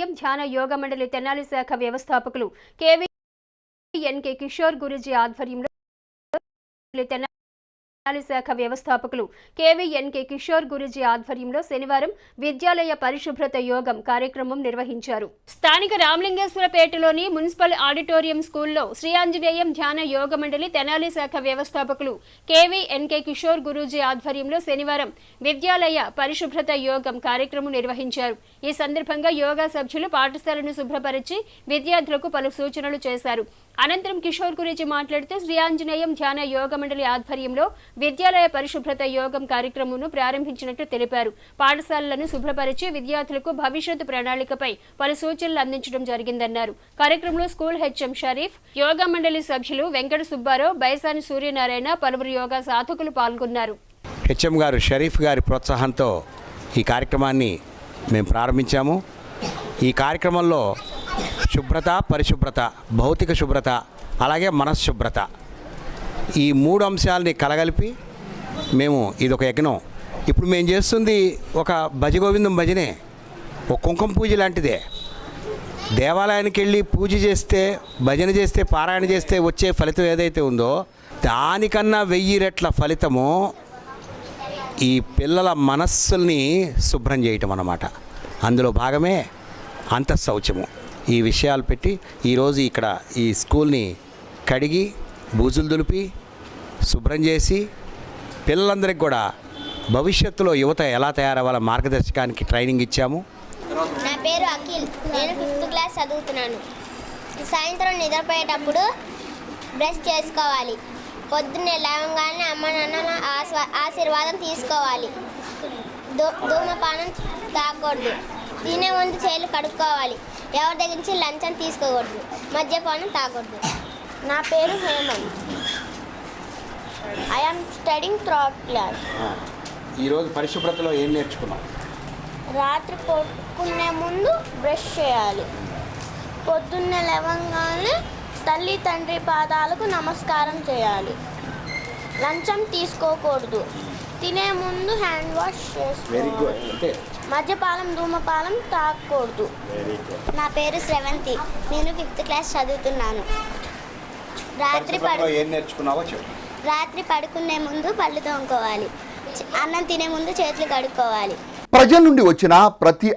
CM ధ్యాన యోగ మండలి తెనాలి శాఖ వ్యవస్థాపకులు కేవీ ఎన్కే కిషోర్ గురుజీ ఆధ్వర్యంలో తెనాలి శాఖ వ్యవస్థాపకులు కేవీఎన్కే కిషోర్ గురుజీ ఆధ్వర్యంలో శనివారం విద్యాలయ పరిశుభ్రత యోగం కార్యక్రమం నిర్వహించారు. స్థానిక రామలింగేశ్వరపేటలోని మున్సిపల్ ఆడిటోరియం స్కూల్లో శ్రీ ఆంజనేయం ధ్యాన యోగ మండలి తెనాలి శాఖ వ్యవస్థాపకులు కేవీఎన్కే కిషోర్ గురూజీ ఆధ్వర్యంలో శనివారం విద్యాలయ పరిశుభ్రత యోగం కార్యక్రమం నిర్వహించారు. ఈ సందర్భంగా యోగా సభ్యులు పాఠశాలను శుభ్రపరిచి విద్యార్థులకు పలు సూచనలు చేశారు. అనంతరం కిషోర్ గురించి మాట్లాడుతూ శ్రీ ఆంజనేయం ధ్యాన యోగ మండలి ఆధ్వర్యంలో విద్యాలయ పరిశుభ్రత యోగం కార్యక్రమంను ప్రారంభించినట్టు తెలిపారు. పాఠశాలలను శుభ్రపరిచి విద్యార్థులకు భవిష్యత్తు ప్రణాళికపై పలు సూచనలు అందించడం జరిగిందన్నారు. కార్యక్రమంలో స్కూల్ హెచ్ఎం షరీఫ్ యోగా మండలి సభ్యులు వెంకట సుబ్బారావు బైసాని సూర్యనారాయణ పలువురు యోగా సాధకులు పాల్గొన్నారు. హెచ్ఎం గారు షరీఫ్ గారి ప్రోత్సాహంతో ఈ కార్యక్రమాన్ని మేము ప్రారంభించాము. ఈ కార్యక్రమంలో శుభ్రత పరిశుభ్రత భౌతిక శుభ్రత అలాగే మనశ్శుభ్రత ఈ మూడు అంశాలని కలగలిపి మేము ఇది ఒక యజ్ఞం. ఇప్పుడు మేము చేస్తుంది ఒక భజగోవిందం భజనే ఒక కుంకుమ పూజ లాంటిదే. దేవాలయానికి వెళ్ళి పూజ చేస్తే భజన చేస్తే పారాయణ చేస్తే వచ్చే ఫలితం ఏదైతే ఉందో దానికన్నా వెయ్యి రెట్ల ఫలితము ఈ పిల్లల మనస్సుల్ని శుభ్రం చేయటం అన్నమాట. అందులో భాగమే అంతఃశౌచము ఈ విషయాలు పెట్టి ఈరోజు ఇక్కడ ఈ స్కూల్ని కడిగి బూజులు దులిపి శుభ్రం చేసి పిల్లలందరికీ కూడా భవిష్యత్తులో యువత ఎలా తయారవ్వాలో మార్గదర్శకానికి ట్రైనింగ్ ఇచ్చాము. నా పేరు అఖిల్. నేను ఫిఫ్త్ క్లాస్ చదువుతున్నాను. సాయంత్రం నిద్రపోయేటప్పుడు బ్రష్ చేసుకోవాలి. పొద్దున్నే లేవగానే అమ్మ నాన్న ఆశీర్వాదం తీసుకోవాలి. ధూమపానం తాగకూడదు. తినే ముందు చేలు కడుక్కోవాలి. ఎవరి దగ్గర నుంచి లంచం తీసుకోకూడదు. మద్యపానం తాగకూడదు. నా పేరు Hemanth. I am studying third class ఈరోజు పరిశుభ్రతలో ఏం నేర్చుకున్నాం రాత్రి పడుకునే ముందు బ్రష్ చేయాలి. పొద్దున్నే లేవగానే తల్లి తండ్రి పాదాలకు నమస్కారం చేయాలి. లంచం తీసుకోకూడదు. తినే ముందు హ్యాండ్ వాష్ చేసుకోవాలి అంటే? మద్యపానం ధూమపానం తాగకూడదు నా పేరు శ్రవంతి. నేను ఫిఫ్త్ క్లాస్ చదువుతున్నాను. రాత్రి ఏం నేర్చుకున్నావో చెప్పు. రాత్రి పడుకునే ముందు పళ్ళు తోముకోవాలి. అన్నం తినే ముందు చేతులు కడుక్కోవాలి. ప్రజల నుండి వచ్చిన ప్రతి